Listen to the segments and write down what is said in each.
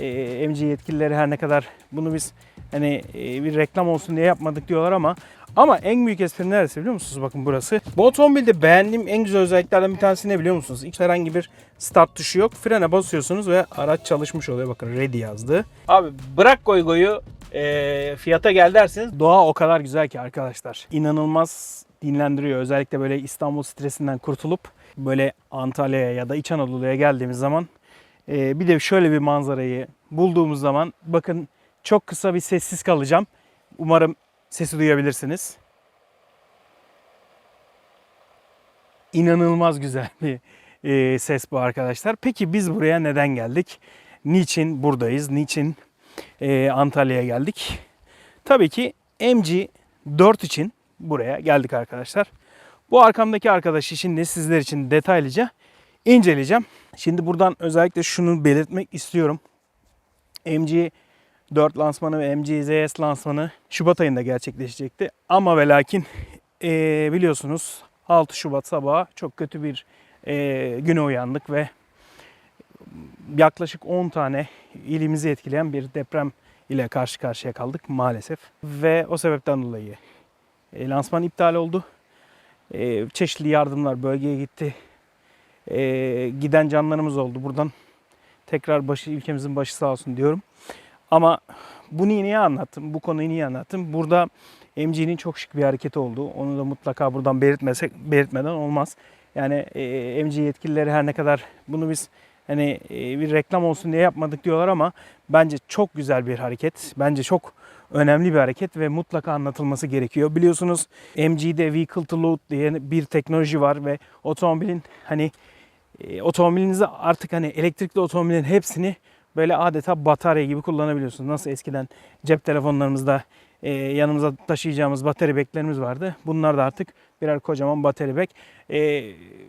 e, MG yetkilileri her ne kadar bunu biz hani e, bir reklam olsun diye yapmadık diyorlar ama ama en büyük espri neresi biliyor musunuz? Bakın burası. Bu otomobilde beğendiğim en güzel özelliklerden bir tanesi ne biliyor musunuz? Hiç herhangi bir start tuşu yok. Frene basıyorsunuz ve araç çalışmış oluyor. Bakın ready yazdı. Abi bırak goy goyu e, fiyata gel derseniz doğa o kadar güzel ki arkadaşlar. İnanılmaz dinlendiriyor. Özellikle böyle İstanbul stresinden kurtulup böyle Antalya'ya ya da İç Anadolu'ya geldiğimiz zaman bir de şöyle bir manzarayı bulduğumuz zaman bakın çok kısa bir sessiz kalacağım. Umarım sesi duyabilirsiniz. İnanılmaz güzel bir e, ses bu arkadaşlar. Peki biz buraya neden geldik? Niçin buradayız? Niçin e, Antalya'ya geldik? Tabii ki MG4 için buraya geldik arkadaşlar. Bu arkamdaki arkadaşı şimdi sizler için detaylıca inceleyeceğim. Şimdi buradan özellikle şunu belirtmek istiyorum. MG 4 lansmanı ve MG ZS lansmanı Şubat ayında gerçekleşecekti. Ama ve lakin eee, biliyorsunuz 6 Şubat sabahı çok kötü bir eee, güne uyandık ve yaklaşık 10 tane ilimizi etkileyen bir deprem ile karşı karşıya kaldık maalesef. Ve o sebepten dolayı e, lansman iptal oldu. E, çeşitli yardımlar bölgeye gitti. E, giden canlarımız oldu. Buradan tekrar başı ülkemizin başı sağ olsun diyorum. Ama bunu niye anlattım? Bu konuyu niye anlattım? Burada MG'nin çok şık bir hareketi oldu. Onu da mutlaka buradan belirtmesek belirtmeden olmaz. Yani e, MG yetkilileri her ne kadar bunu biz hani e, bir reklam olsun diye yapmadık diyorlar ama bence çok güzel bir hareket. Bence çok önemli bir hareket ve mutlaka anlatılması gerekiyor. Biliyorsunuz MG'de vehicle to load diye bir teknoloji var ve otomobilin hani e, otomobilinizi artık hani elektrikli otomobilin hepsini böyle adeta batarya gibi kullanabiliyorsunuz. Nasıl eskiden cep telefonlarımızda e, yanımıza taşıyacağımız batarya beklerimiz vardı. Bunlar da artık birer kocaman batarya bek. E,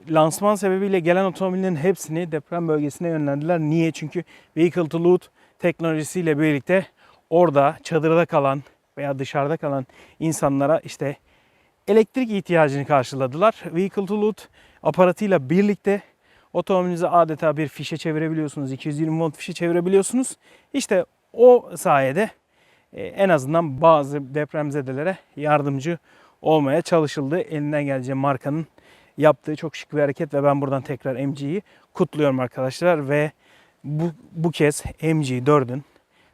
lansman sebebiyle gelen otomobillerin hepsini deprem bölgesine yönlendiler. Niye? Çünkü vehicle to load teknolojisiyle birlikte orada çadırda kalan veya dışarıda kalan insanlara işte elektrik ihtiyacını karşıladılar. Vehicle to load aparatıyla birlikte otomobilinizi adeta bir fişe çevirebiliyorsunuz. 220 volt fişe çevirebiliyorsunuz. İşte o sayede e, en azından bazı depremzedelere yardımcı olmaya çalışıldı. Elinden geleceği markanın yaptığı çok şık bir hareket ve ben buradan tekrar MG'yi kutluyorum arkadaşlar ve bu, bu kez MG4'ün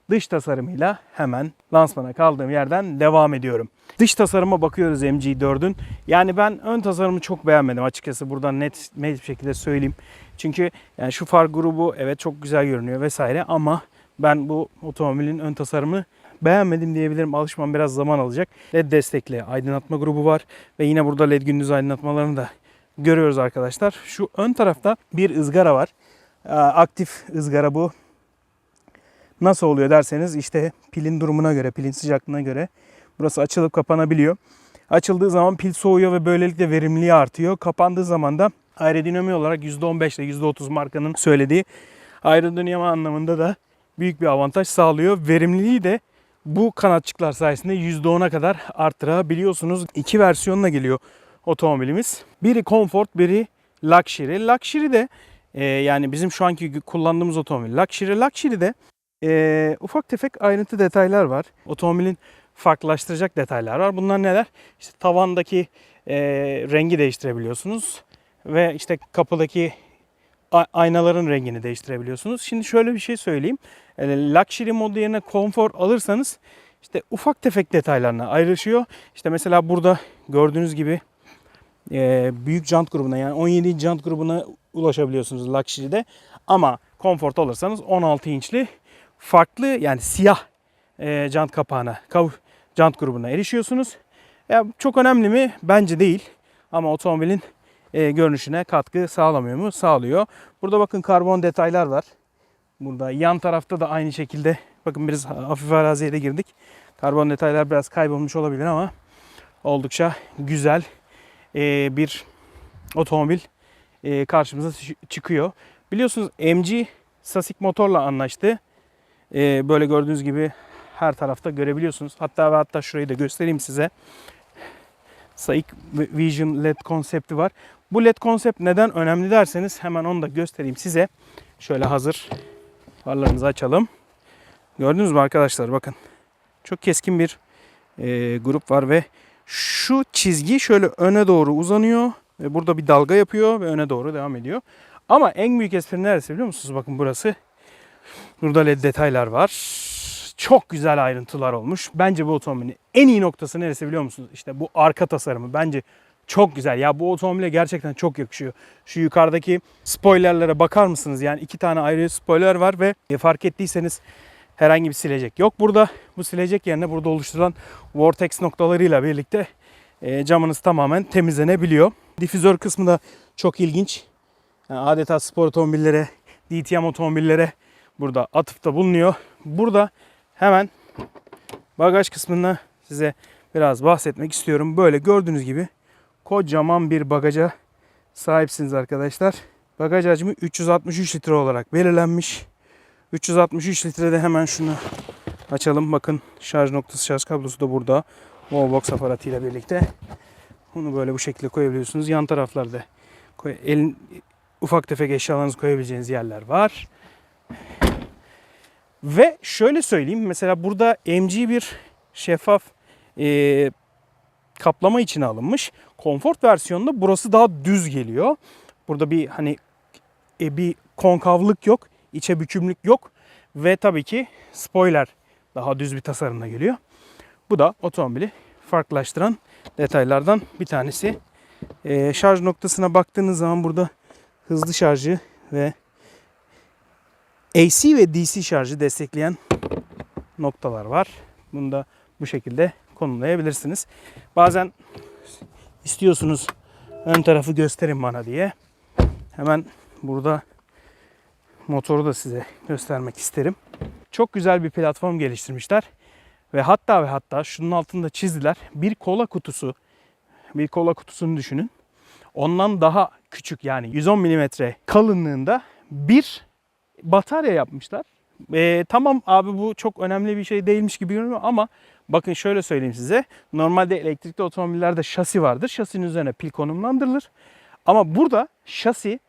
dış tasarımıyla hemen lansmana kaldığım yerden devam ediyorum. Dış tasarıma bakıyoruz MG4'ün. Yani ben ön tasarımı çok beğenmedim açıkçası. Buradan net, net bir şekilde söyleyeyim. Çünkü yani şu far grubu evet çok güzel görünüyor vesaire ama ben bu otomobilin ön tasarımını beğenmedim diyebilirim. Alışmam biraz zaman alacak. LED destekli aydınlatma grubu var ve yine burada LED gündüz aydınlatmalarını da görüyoruz arkadaşlar. Şu ön tarafta bir ızgara var. Ee, Aktif ızgara bu. Nasıl oluyor derseniz işte pilin durumuna göre, pilin sıcaklığına göre burası açılıp kapanabiliyor. Açıldığı zaman pil soğuyor ve böylelikle verimliliği artıyor. Kapandığı zaman da aerodinami olarak %15 ile %30 markanın söylediği aerodinami anlamında da büyük bir avantaj sağlıyor. Verimliliği de bu kanatçıklar sayesinde %10'a kadar arttırabiliyorsunuz. İki versiyonla geliyor otomobilimiz. Biri Comfort, biri Luxury. Luxury de e, yani bizim şu anki kullandığımız otomobil Luxury. Luxury'de e, ufak tefek ayrıntı detaylar var. Otomobilin farklılaştıracak detaylar var. Bunlar neler? İşte tavandaki e, rengi değiştirebiliyorsunuz ve işte kapıdaki aynaların rengini değiştirebiliyorsunuz. Şimdi şöyle bir şey söyleyeyim. E, Luxury modu yerine Comfort alırsanız işte ufak tefek detaylarına ayrışıyor. İşte mesela burada gördüğünüz gibi e, büyük jant grubuna yani 17 jant grubuna ulaşabiliyorsunuz Luxury'de. Ama Comfort alırsanız 16 inçli farklı yani siyah e, jant kapağına, kav, jant grubuna erişiyorsunuz. Ya çok önemli mi? Bence değil. Ama otomobilin e, görünüşüne katkı sağlamıyor mu? Sağlıyor. Burada bakın karbon detaylar var. Burada yan tarafta da aynı şekilde bakın biraz hafif araziye de girdik. Karbon detaylar biraz kaybolmuş olabilir ama oldukça güzel e, bir otomobil e, karşımıza çı- çıkıyor. Biliyorsunuz MG Sasik motorla anlaştı. E, böyle gördüğünüz gibi her tarafta görebiliyorsunuz. Hatta ve hatta şurayı da göstereyim size. Saik Vision LED konsepti var. Bu LED konsept neden önemli derseniz hemen onu da göstereyim size. Şöyle hazır farlarımızı açalım. Gördünüz mü arkadaşlar bakın. Çok keskin bir e, grup var ve şu çizgi şöyle öne doğru uzanıyor ve burada bir dalga yapıyor ve öne doğru devam ediyor. Ama en büyük espri neresi biliyor musunuz? Bakın burası. Burada led detaylar var. Çok güzel ayrıntılar olmuş. Bence bu otomobilin en iyi noktası neresi biliyor musunuz? İşte bu arka tasarımı. Bence çok güzel. Ya bu otomobile gerçekten çok yakışıyor. Şu yukarıdaki spoilerlere bakar mısınız? Yani iki tane ayrı spoiler var ve fark ettiyseniz herhangi bir silecek yok burada. Bu silecek yerine burada oluşturulan vortex noktalarıyla birlikte e, camınız tamamen temizlenebiliyor. Difüzör kısmı da çok ilginç. Yani adeta spor otomobillere, DTM otomobillere burada atıfta bulunuyor. Burada hemen bagaj kısmında size biraz bahsetmek istiyorum. Böyle gördüğünüz gibi kocaman bir bagaja sahipsiniz arkadaşlar. Bagaj hacmi 363 litre olarak belirlenmiş. 363 litrede hemen şunu açalım. Bakın şarj noktası, şarj kablosu da burada. Wallbox aparatıyla birlikte. Bunu böyle bu şekilde koyabiliyorsunuz. Yan taraflarda elin ufak tefek eşyalarınızı koyabileceğiniz yerler var. Ve şöyle söyleyeyim. Mesela burada MG bir şeffaf e, kaplama içine alınmış. Comfort versiyonunda burası daha düz geliyor. Burada bir hani e, bir konkavlık yok. içe bükümlük yok. Ve tabii ki spoiler daha düz bir tasarımla geliyor. Bu da otomobili farklılaştıran detaylardan bir tanesi. E, şarj noktasına baktığınız zaman burada hızlı şarjı ve AC ve DC şarjı destekleyen noktalar var. Bunu da bu şekilde konumlayabilirsiniz. Bazen istiyorsunuz ön tarafı gösterin bana diye. Hemen burada motoru da size göstermek isterim. Çok güzel bir platform geliştirmişler. Ve hatta ve hatta şunun altında çizdiler. Bir kola kutusu, bir kola kutusunu düşünün. Ondan daha küçük yani 110 mm kalınlığında bir batarya yapmışlar. Ee, tamam abi bu çok önemli bir şey değilmiş gibi görünüyor ama bakın şöyle söyleyeyim size. Normalde elektrikli otomobillerde şasi vardır. Şasinin üzerine pil konumlandırılır. Ama burada şasi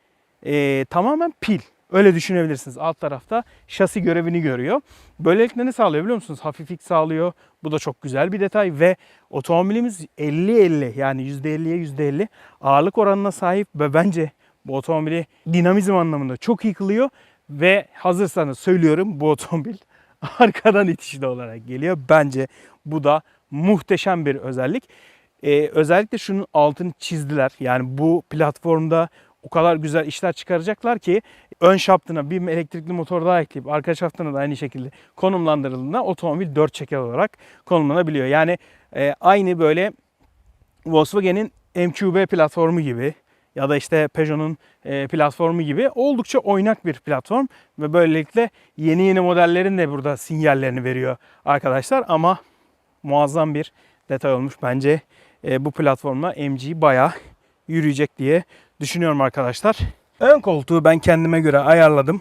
e, tamamen pil. Öyle düşünebilirsiniz. Alt tarafta şasi görevini görüyor. Böylelikle ne sağlıyor biliyor musunuz? Hafiflik sağlıyor. Bu da çok güzel bir detay ve otomobilimiz 50-50 yani %50'ye %50 ağırlık oranına sahip ve bence bu otomobili dinamizm anlamında çok iyi kılıyor ve hazırsanız söylüyorum bu otomobil arkadan itişli olarak geliyor. Bence bu da muhteşem bir özellik. Ee, özellikle şunun altını çizdiler. Yani bu platformda o kadar güzel işler çıkaracaklar ki ön şaftına bir elektrikli motor daha ekleyip arka şaftına da aynı şekilde konumlandırıldığında otomobil 4 çeker olarak konumlanabiliyor. Yani e, aynı böyle Volkswagen'in MQB platformu gibi ya da işte Peugeot'un e, platformu gibi oldukça oynak bir platform ve böylelikle yeni yeni modellerin de burada sinyallerini veriyor arkadaşlar ama muazzam bir detay olmuş bence e, bu platformla MG bayağı yürüyecek diye düşünüyorum arkadaşlar. Ön koltuğu ben kendime göre ayarladım.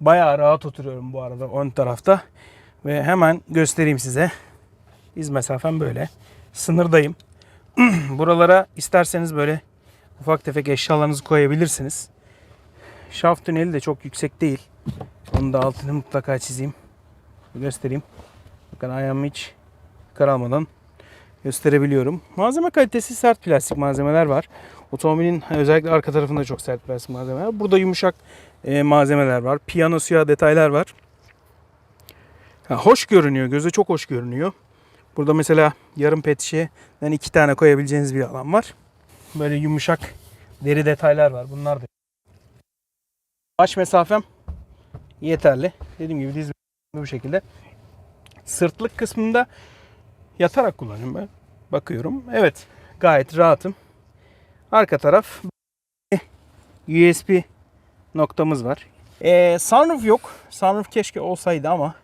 Bayağı rahat oturuyorum bu arada ön tarafta. Ve hemen göstereyim size. İz mesafem böyle. Sınırdayım. Buralara isterseniz böyle ufak tefek eşyalarınızı koyabilirsiniz. Şaft tüneli de çok yüksek değil. Onu da altını mutlaka çizeyim. Göstereyim. Bakın ayağımı hiç karalmadan gösterebiliyorum. Malzeme kalitesi sert plastik malzemeler var. Otomobilin özellikle arka tarafında çok sert plastik malzemeler var. Burada yumuşak e, malzemeler var. Piyano siyah detaylar var. Ha, hoş görünüyor. Göze çok hoş görünüyor. Burada mesela yarım pet şişeden iki tane koyabileceğiniz bir alan var. Böyle yumuşak deri detaylar var. Bunlar da. Baş mesafem yeterli. Dediğim gibi diz bu şekilde. Sırtlık kısmında yatarak kullanıyorum ben. Bakıyorum. Evet. Gayet rahatım. Arka taraf USB noktamız var. Ee, sunroof yok. Sunroof keşke olsaydı ama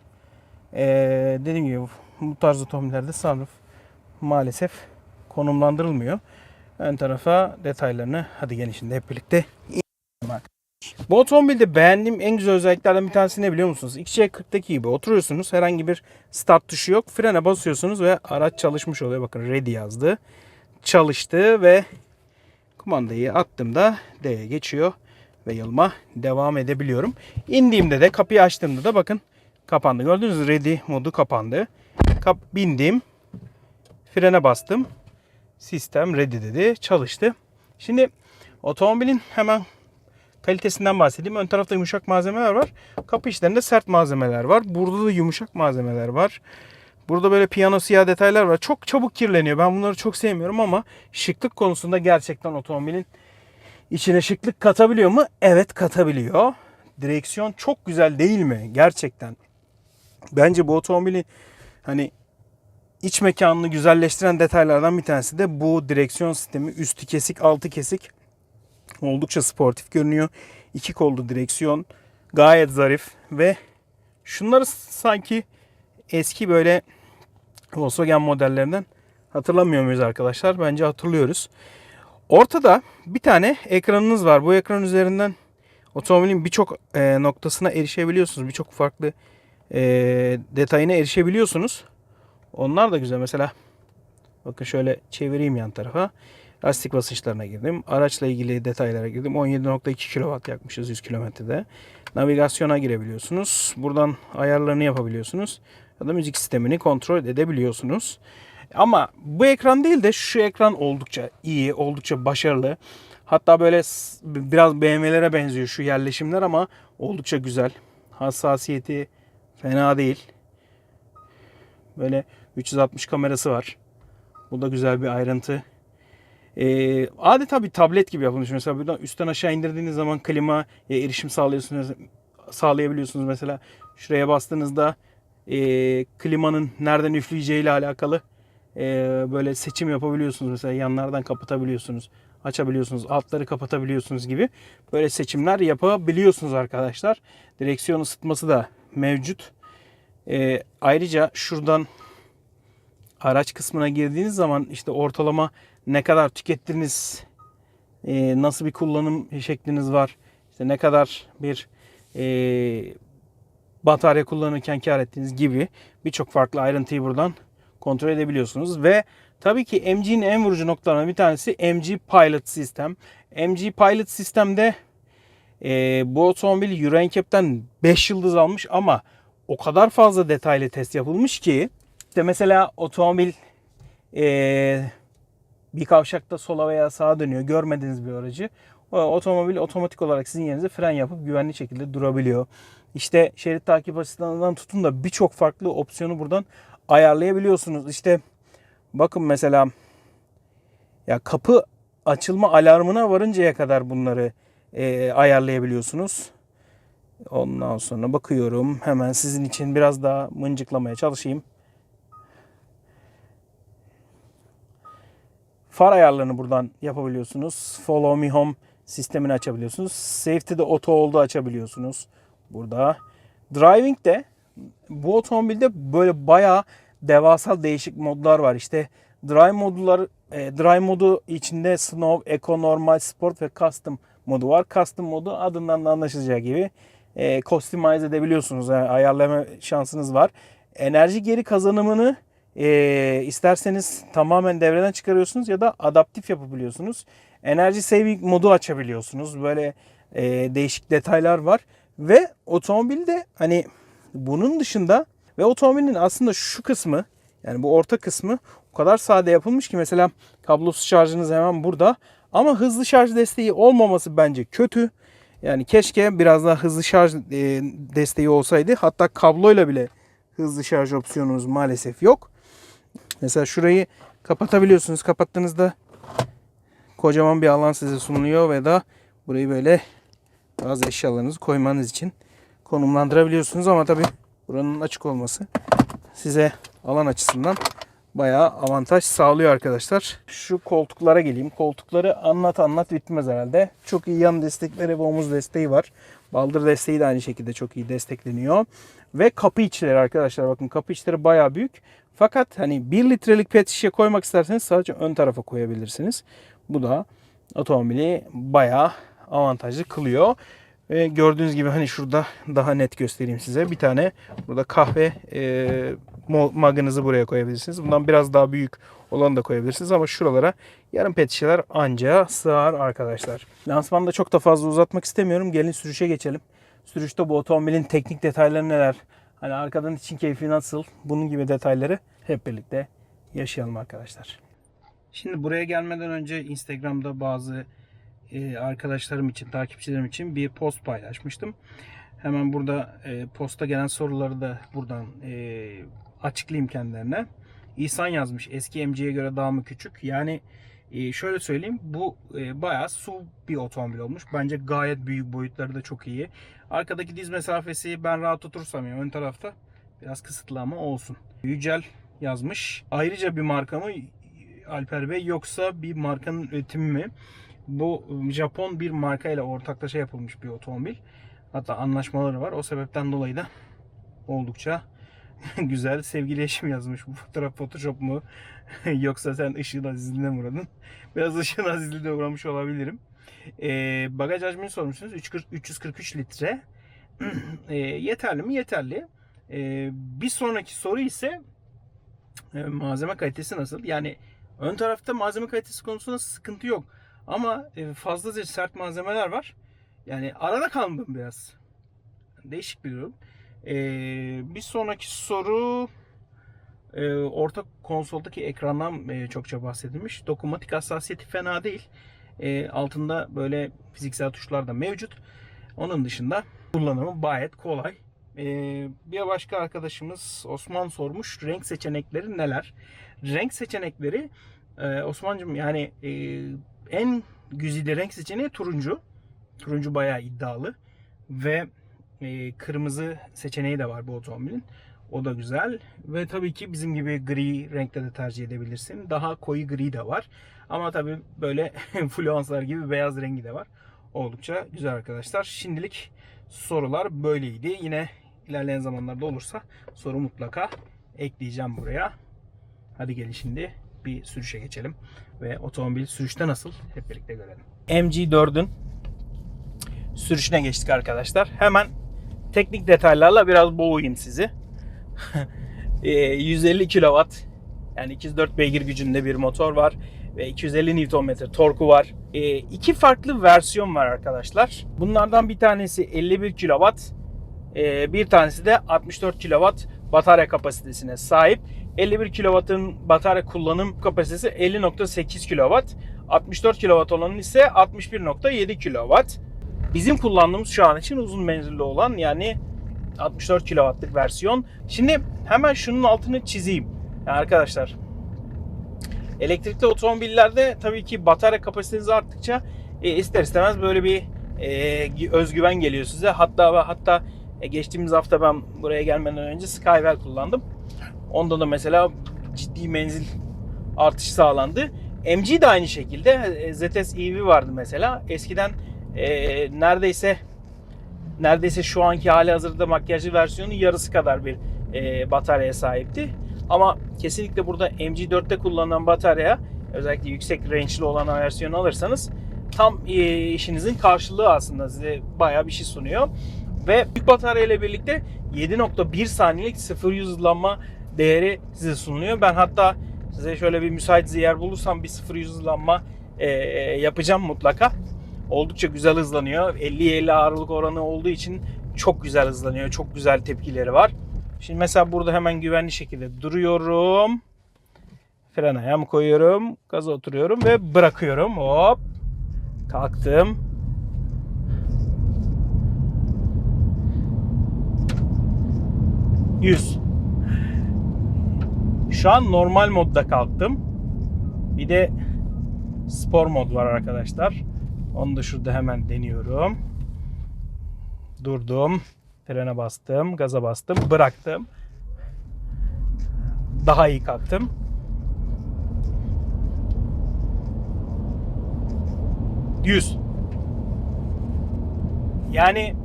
ee, dediğim gibi bu tarz otomobillerde sunroof maalesef konumlandırılmıyor. Ön tarafa detaylarını hadi gelin şimdi hep birlikte bu otomobilde beğendiğim en güzel özelliklerden bir tanesi ne biliyor musunuz? XC40'daki gibi oturuyorsunuz. Herhangi bir start tuşu yok. Frene basıyorsunuz ve araç çalışmış oluyor. Bakın ready yazdı. Çalıştı ve kumandayı attığımda D'ye geçiyor ve yılıma devam edebiliyorum. İndiğimde de kapıyı açtığımda da bakın kapandı. Gördünüz mü? Ready modu kapandı. Kap bindim. Frene bastım. Sistem ready dedi. Çalıştı. Şimdi otomobilin hemen kalitesinden bahsedeyim. Ön tarafta yumuşak malzemeler var. Kapı içlerinde sert malzemeler var. Burada da yumuşak malzemeler var. Burada böyle piyano siyah detaylar var. Çok çabuk kirleniyor. Ben bunları çok sevmiyorum ama şıklık konusunda gerçekten otomobilin içine şıklık katabiliyor mu? Evet katabiliyor. Direksiyon çok güzel değil mi? Gerçekten. Bence bu otomobili hani iç mekanını güzelleştiren detaylardan bir tanesi de bu direksiyon sistemi. Üstü kesik, altı kesik. Oldukça sportif görünüyor. İki kollu direksiyon. Gayet zarif ve şunları sanki eski böyle Volkswagen modellerinden hatırlamıyor muyuz arkadaşlar? Bence hatırlıyoruz. Ortada bir tane ekranınız var. Bu ekran üzerinden otomobilin birçok e, noktasına erişebiliyorsunuz. Birçok farklı e, detayına erişebiliyorsunuz. Onlar da güzel. Mesela bakın şöyle çevireyim yan tarafa. Lastik basınçlarına girdim. Araçla ilgili detaylara girdim. 17.2 kW yakmışız 100 kilometrede. Navigasyona girebiliyorsunuz. Buradan ayarlarını yapabiliyorsunuz. Ya da müzik sistemini kontrol edebiliyorsunuz. Ama bu ekran değil de şu ekran oldukça iyi, oldukça başarılı. Hatta böyle biraz BMW'lere benziyor şu yerleşimler ama oldukça güzel. Hassasiyeti fena değil. Böyle 360 kamerası var. Bu da güzel bir ayrıntı. Ee, adeta bir tablet gibi yapılmış. Mesela buradan üstten aşağı indirdiğiniz zaman klimaya erişim sağlıyorsunuz, sağlayabiliyorsunuz. Mesela şuraya bastığınızda e, klimanın nereden üfleyeceği ile alakalı e, böyle seçim yapabiliyorsunuz. Mesela yanlardan kapatabiliyorsunuz, açabiliyorsunuz, altları kapatabiliyorsunuz gibi böyle seçimler yapabiliyorsunuz arkadaşlar. Direksiyon ısıtması da mevcut. E, ayrıca şuradan araç kısmına girdiğiniz zaman işte ortalama ne kadar tükettiniz, e, nasıl bir kullanım şekliniz var, işte ne kadar bir e, batarya kullanırken kar ettiğiniz gibi birçok farklı ayrıntıyı buradan kontrol edebiliyorsunuz. Ve tabii ki MG'nin en vurucu noktalarından bir tanesi MG Pilot sistem. MG Pilot sistemde e, bu otomobil Euro NCAP'ten 5 yıldız almış ama o kadar fazla detaylı test yapılmış ki işte mesela otomobil e, bir kavşakta sola veya sağa dönüyor. Görmediğiniz bir aracı. O otomobil otomatik olarak sizin yerinize fren yapıp güvenli şekilde durabiliyor. İşte şerit takip asistanından tutun da birçok farklı opsiyonu buradan ayarlayabiliyorsunuz. İşte bakın mesela ya kapı açılma alarmına varıncaya kadar bunları e, ayarlayabiliyorsunuz. Ondan sonra bakıyorum. Hemen sizin için biraz daha mıncıklamaya çalışayım. Far ayarlarını buradan yapabiliyorsunuz. Follow Me Home sistemini açabiliyorsunuz. Safety'de auto oldu açabiliyorsunuz. Burada. Driving de bu otomobilde böyle bayağı devasa değişik modlar var. İşte Drive modlar, e, Drive modu içinde Snow, Eco, Normal, Sport ve Custom modu var. Custom modu adından da anlaşılacağı gibi e, customize edebiliyorsunuz. Yani ayarlama şansınız var. Enerji geri kazanımını e, isterseniz tamamen devreden çıkarıyorsunuz ya da adaptif yapabiliyorsunuz. Enerji saving modu açabiliyorsunuz. Böyle e, değişik detaylar var. Ve otomobilde hani bunun dışında ve otomobilin aslında şu kısmı yani bu orta kısmı o kadar sade yapılmış ki mesela kablosuz şarjınız hemen burada. Ama hızlı şarj desteği olmaması bence kötü. Yani keşke biraz daha hızlı şarj e, desteği olsaydı. Hatta kabloyla bile hızlı şarj opsiyonunuz maalesef yok. Mesela şurayı kapatabiliyorsunuz. Kapattığınızda kocaman bir alan size sunuluyor ve da burayı böyle bazı eşyalarınızı koymanız için konumlandırabiliyorsunuz ama tabi buranın açık olması size alan açısından bayağı avantaj sağlıyor arkadaşlar. Şu koltuklara geleyim. Koltukları anlat anlat bitmez herhalde. Çok iyi yan destekleri ve omuz desteği var. Baldır desteği de aynı şekilde çok iyi destekleniyor. Ve kapı içleri arkadaşlar bakın kapı içleri bayağı büyük. Fakat hani 1 litrelik pet şişe koymak isterseniz sadece ön tarafa koyabilirsiniz. Bu da otomobili bayağı avantajlı kılıyor. Ve gördüğünüz gibi hani şurada daha net göstereyim size. Bir tane burada kahve e, mug'ınızı buraya koyabilirsiniz. Bundan biraz daha büyük olanı da koyabilirsiniz ama şuralara yarım pet şişeler anca sığar arkadaşlar. Lansmanda çok da fazla uzatmak istemiyorum. Gelin sürüşe geçelim. Sürüşte bu otomobilin teknik detayları neler? Hani arkadan için keyfi nasıl? Bunun gibi detayları hep birlikte yaşayalım arkadaşlar. Şimdi buraya gelmeden önce Instagram'da bazı e, arkadaşlarım için, takipçilerim için bir post paylaşmıştım. Hemen burada e, posta gelen soruları da buradan e, açıklayayım kendilerine. İhsan yazmış. Eski MG'ye göre daha mı küçük? Yani e, şöyle söyleyeyim. Bu e, bayağı su bir otomobil olmuş. Bence gayet büyük boyutları da çok iyi. Arkadaki diz mesafesi ben rahat oturursam ya ön tarafta biraz kısıtlı ama olsun. Yücel yazmış. Ayrıca bir marka mı Alper Bey yoksa bir markanın üretimi mi? Bu Japon bir marka ile ortaklaşa yapılmış bir otomobil. Hatta anlaşmaları var. O sebepten dolayı da oldukça güzel. Sevgili eşim yazmış. Bu fotoğraf Photoshop mu? Yoksa sen ışığın azizliğine mi uğradın? Biraz ışığın azizliğine uğramış olabilirim. Ee, bagaj hacmini sormuşsunuz. 340 343 litre. Ee, yeterli mi? Yeterli. Ee, bir sonraki soru ise e, malzeme kalitesi nasıl? Yani ön tarafta malzeme kalitesi konusunda sıkıntı yok. Ama e, fazlaca sert malzemeler var. Yani arada kaldım biraz. Değişik bir durum. Ee, bir sonraki soru e, orta konsoldaki ekrandan e, çokça bahsedilmiş. Dokunmatik hassasiyeti fena değil. E, altında böyle fiziksel tuşlar da mevcut. Onun dışında kullanımı gayet kolay. Bir başka arkadaşımız Osman sormuş. Renk seçenekleri neler? Renk seçenekleri Osman'cığım yani en güzide renk seçeneği turuncu. Turuncu bayağı iddialı. Ve e, kırmızı seçeneği de var bu otomobilin. O da güzel. Ve tabii ki bizim gibi gri renkte de tercih edebilirsin. Daha koyu gri de var. Ama tabii böyle fluanslar gibi beyaz rengi de var. Oldukça güzel arkadaşlar. Şimdilik sorular böyleydi. Yine ilerleyen zamanlarda olursa soru mutlaka ekleyeceğim buraya. Hadi gelin şimdi bir sürüşe geçelim. Ve otomobil sürüşte nasıl hep birlikte görelim. MG4'ün sürüşüne geçtik arkadaşlar. Hemen teknik detaylarla biraz boğayım sizi. E, 150 kW yani 204 beygir gücünde bir motor var ve 250 Nm torku var. E, iki farklı versiyon var arkadaşlar. Bunlardan bir tanesi 51 kW, e, bir tanesi de 64 kW batarya kapasitesine sahip. 51 kW'ın batarya kullanım kapasitesi 50.8 kW. 64 kW olanın ise 61.7 kW. Bizim kullandığımız şu an için uzun menzilli olan yani 64 kW'lık versiyon. Şimdi hemen şunun altını çizeyim. Yani arkadaşlar elektrikli otomobillerde tabii ki batarya kapasiteniz arttıkça e, ister istemez böyle bir e, özgüven geliyor size. Hatta ve hatta e, geçtiğimiz hafta ben buraya gelmeden önce Skywell kullandım. Onda da mesela ciddi menzil artışı sağlandı. MG de aynı şekilde. E, ZS EV vardı mesela. Eskiden e, neredeyse neredeyse şu anki hali hazırda makyajlı versiyonu yarısı kadar bir e, bataryaya sahipti. Ama kesinlikle burada MG4'te kullanılan batarya özellikle yüksek range'li olan versiyonu alırsanız tam e, işinizin karşılığı aslında size bayağı bir şey sunuyor. Ve büyük batarya ile birlikte 7.1 saniyelik 0-100 hızlanma değeri size sunuluyor. Ben hatta size şöyle bir müsait yer bulursam bir 0-100 hızlanma e, yapacağım mutlaka. Oldukça güzel hızlanıyor. 50-50 ağırlık oranı olduğu için çok güzel hızlanıyor. Çok güzel tepkileri var. Şimdi mesela burada hemen güvenli şekilde duruyorum. Fren ayağımı koyuyorum. Gaza oturuyorum ve bırakıyorum. Hop. Kalktım. Yüz. Şu an normal modda kalktım. Bir de spor mod var arkadaşlar. Onu da şurada hemen deniyorum. Durdum. Frene bastım. Gaza bastım. Bıraktım. Daha iyi kalktım. Yüz. Yani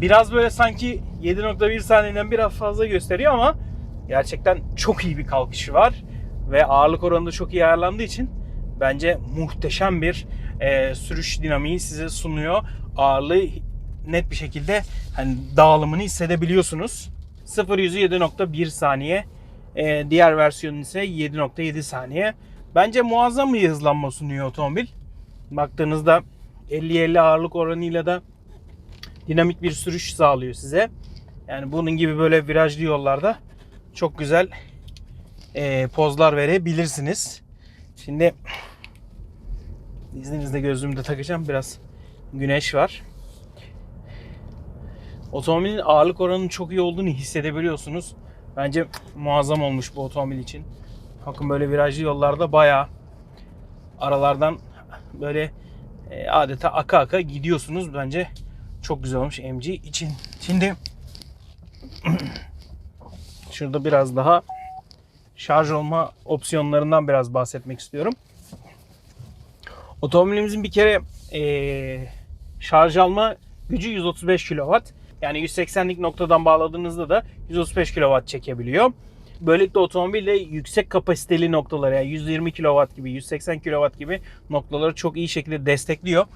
biraz böyle sanki 7.1 saniyeden biraz fazla gösteriyor ama gerçekten çok iyi bir kalkışı var ve ağırlık oranı da çok iyi ayarlandığı için bence muhteşem bir e, sürüş dinamiği size sunuyor. Ağırlığı net bir şekilde hani dağılımını hissedebiliyorsunuz. 0 yüzü 7.1 saniye. E, diğer versiyonun ise 7.7 saniye. Bence muazzam bir hızlanma sunuyor otomobil. Baktığınızda 50-50 ağırlık oranıyla da dinamik bir sürüş sağlıyor size. Yani bunun gibi böyle virajlı yollarda çok güzel e, pozlar verebilirsiniz. Şimdi izninizle gözlüğümü de takacağım. Biraz güneş var. Otomobilin ağırlık oranının çok iyi olduğunu hissedebiliyorsunuz. Bence muazzam olmuş bu otomobil için. Bakın böyle virajlı yollarda bayağı aralardan böyle e, adeta aka aka gidiyorsunuz. Bence çok güzel olmuş MG için. Şimdi şurada biraz daha şarj olma opsiyonlarından biraz bahsetmek istiyorum. Otomobilimizin bir kere e, şarj alma gücü 135 kW. Yani 180'lik noktadan bağladığınızda da 135 kW çekebiliyor. Böylelikle otomobille yüksek kapasiteli noktaları yani 120 kW gibi 180 kW gibi noktaları çok iyi şekilde destekliyor.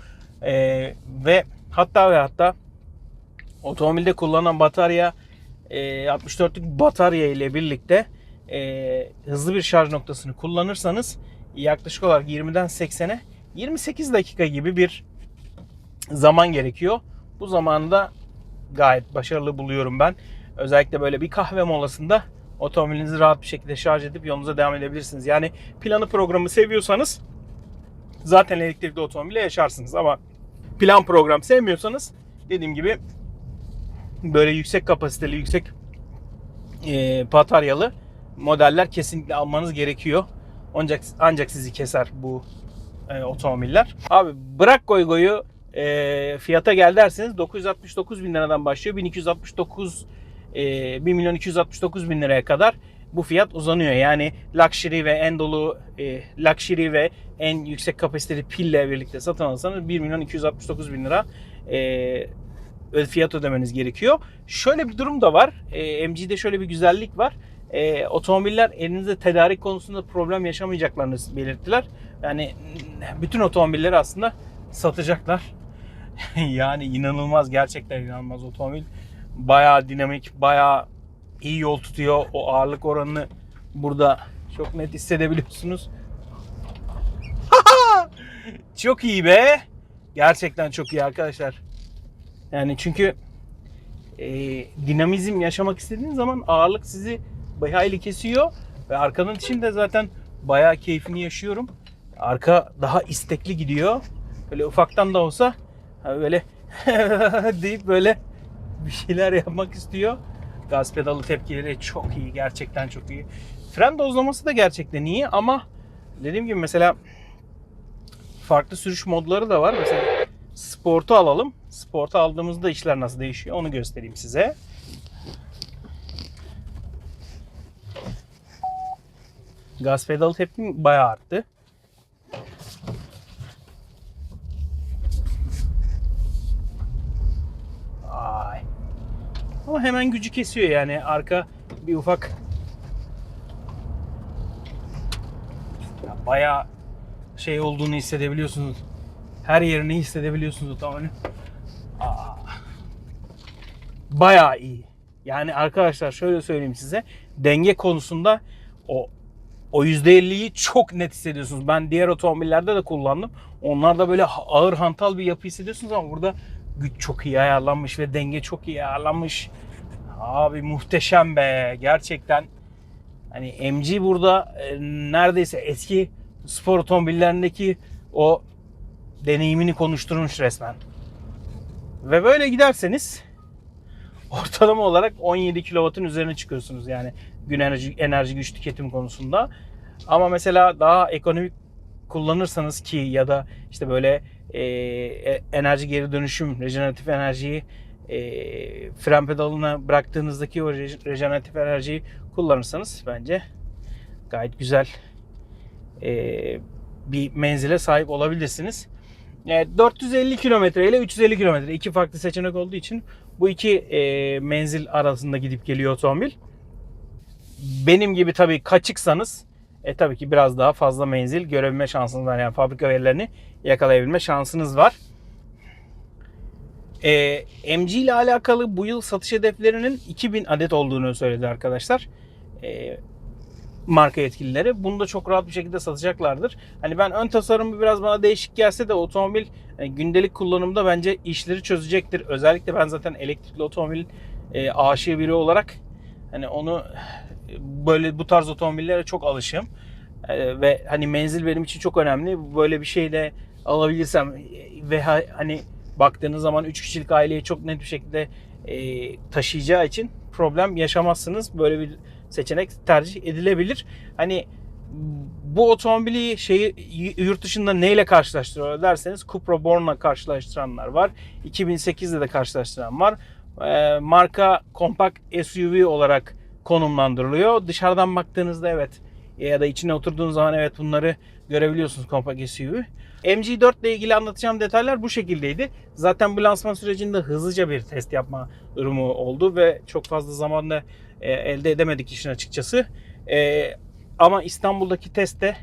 Ee, ve hatta ve hatta otomobilde kullanılan batarya e, 64'lük batarya ile birlikte e, hızlı bir şarj noktasını kullanırsanız yaklaşık olarak 20'den 80'e 28 dakika gibi bir zaman gerekiyor. Bu zamanı da gayet başarılı buluyorum ben. Özellikle böyle bir kahve molasında otomobilinizi rahat bir şekilde şarj edip yolunuza devam edebilirsiniz. Yani planı programı seviyorsanız zaten elektrikli otomobille yaşarsınız ama plan program sevmiyorsanız dediğim gibi böyle yüksek kapasiteli, yüksek e, bataryalı modeller kesinlikle almanız gerekiyor. Ancak ancak sizi keser bu e, otomobiller. Abi bırak goygoyu e, fiyata gel derseniz 969 bin liradan başlıyor. 1269 e, 1 milyon 269 bin liraya kadar bu fiyat uzanıyor. Yani luxury ve en dolu e, luxury ve en yüksek kapasiteli pille birlikte satın alırsanız 1 milyon 269 bin lira e, fiyat ödemeniz gerekiyor. Şöyle bir durum da var. E, MG'de şöyle bir güzellik var. E, otomobiller elinizde tedarik konusunda problem yaşamayacaklarını belirttiler. Yani bütün otomobilleri aslında satacaklar. yani inanılmaz gerçekten inanılmaz otomobil. Bayağı dinamik, bayağı iyi yol tutuyor. O ağırlık oranını burada çok net hissedebiliyorsunuz. çok iyi be. Gerçekten çok iyi arkadaşlar. Yani çünkü e, dinamizm yaşamak istediğiniz zaman ağırlık sizi bayağı kesiyor ve arkanın içinde zaten bayağı keyfini yaşıyorum. Arka daha istekli gidiyor. Böyle ufaktan da olsa böyle deyip böyle bir şeyler yapmak istiyor. Gaz pedalı tepkileri çok iyi. Gerçekten çok iyi. Fren dozlaması da gerçekten iyi ama dediğim gibi mesela farklı sürüş modları da var. Mesela Sport'u alalım. Sport'u aldığımızda işler nasıl değişiyor onu göstereyim size. Gaz pedalı tepkim bayağı arttı. Ay. Ama hemen gücü kesiyor yani arka bir ufak ya bayağı şey olduğunu hissedebiliyorsunuz. Her yerini hissedebiliyorsunuz. Aa. Bayağı iyi. Yani arkadaşlar şöyle söyleyeyim size. Denge konusunda o o %50'yi çok net hissediyorsunuz. Ben diğer otomobillerde de kullandım. Onlarda böyle ağır hantal bir yapı hissediyorsunuz ama burada güç çok iyi ayarlanmış ve denge çok iyi ayarlanmış. Abi muhteşem be. Gerçekten hani MG burada e, neredeyse eski spor otomobillerindeki o deneyimini konuşturmuş resmen. Ve böyle giderseniz ortalama olarak 17 kW'ın üzerine çıkıyorsunuz yani gün enerji, enerji güç tüketim konusunda. Ama mesela daha ekonomik kullanırsanız ki ya da işte böyle e, enerji geri dönüşüm, rejeneratif enerjiyi e, fren pedalına bıraktığınızdaki o rejeneratif enerjiyi kullanırsanız bence gayet güzel e, bir menzile sahip olabilirsiniz. E, 450 kilometre ile 350 kilometre iki farklı seçenek olduğu için bu iki e, menzil arasında gidip geliyor otomobil. Benim gibi tabii kaçıksanız e, tabii ki biraz daha fazla menzil görebilme şansınız var. Yani fabrika verilerini yakalayabilme şansınız var. E, MG ile alakalı bu yıl satış hedeflerinin 2000 adet olduğunu söyledi arkadaşlar. E, marka yetkilileri. Bunu da çok rahat bir şekilde satacaklardır. Hani ben ön tasarımı biraz bana değişik gelse de otomobil yani gündelik kullanımda bence işleri çözecektir. Özellikle ben zaten elektrikli otomobil e, aşığı biri olarak hani onu böyle bu tarz otomobillere çok alışığım. E, ve hani menzil benim için çok önemli. Böyle bir şey de alabilirsem e, ve ha- hani baktığınız zaman 3 kişilik aileyi çok net bir şekilde e, taşıyacağı için problem yaşamazsınız. Böyle bir seçenek tercih edilebilir. Hani bu otomobili şeyi yurt dışında neyle karşılaştırıyorlar derseniz Cupra Born'la karşılaştıranlar var. 2008'de de karşılaştıran var. Ee, marka kompakt SUV olarak konumlandırılıyor. Dışarıdan baktığınızda evet ya da içine oturduğunuz zaman evet bunları görebiliyorsunuz kompakt SUV. MG4 ile ilgili anlatacağım detaylar bu şekildeydi. Zaten bu lansman sürecinde hızlıca bir test yapma durumu oldu ve çok fazla zamanda e, elde edemedik işin açıkçası. E, ama İstanbul'daki testte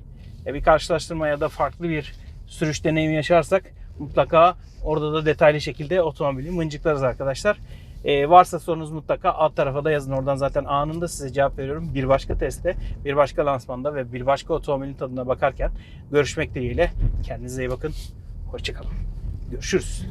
e, bir karşılaştırma ya da farklı bir sürüş deneyimi yaşarsak mutlaka orada da detaylı şekilde otomobili mıncıklarız arkadaşlar. E, varsa sorunuz mutlaka alt tarafa da yazın. Oradan zaten anında size cevap veriyorum. Bir başka testte, bir başka lansmanda ve bir başka otomobilin tadına bakarken görüşmek dileğiyle. Kendinize iyi bakın. Hoşçakalın. Görüşürüz.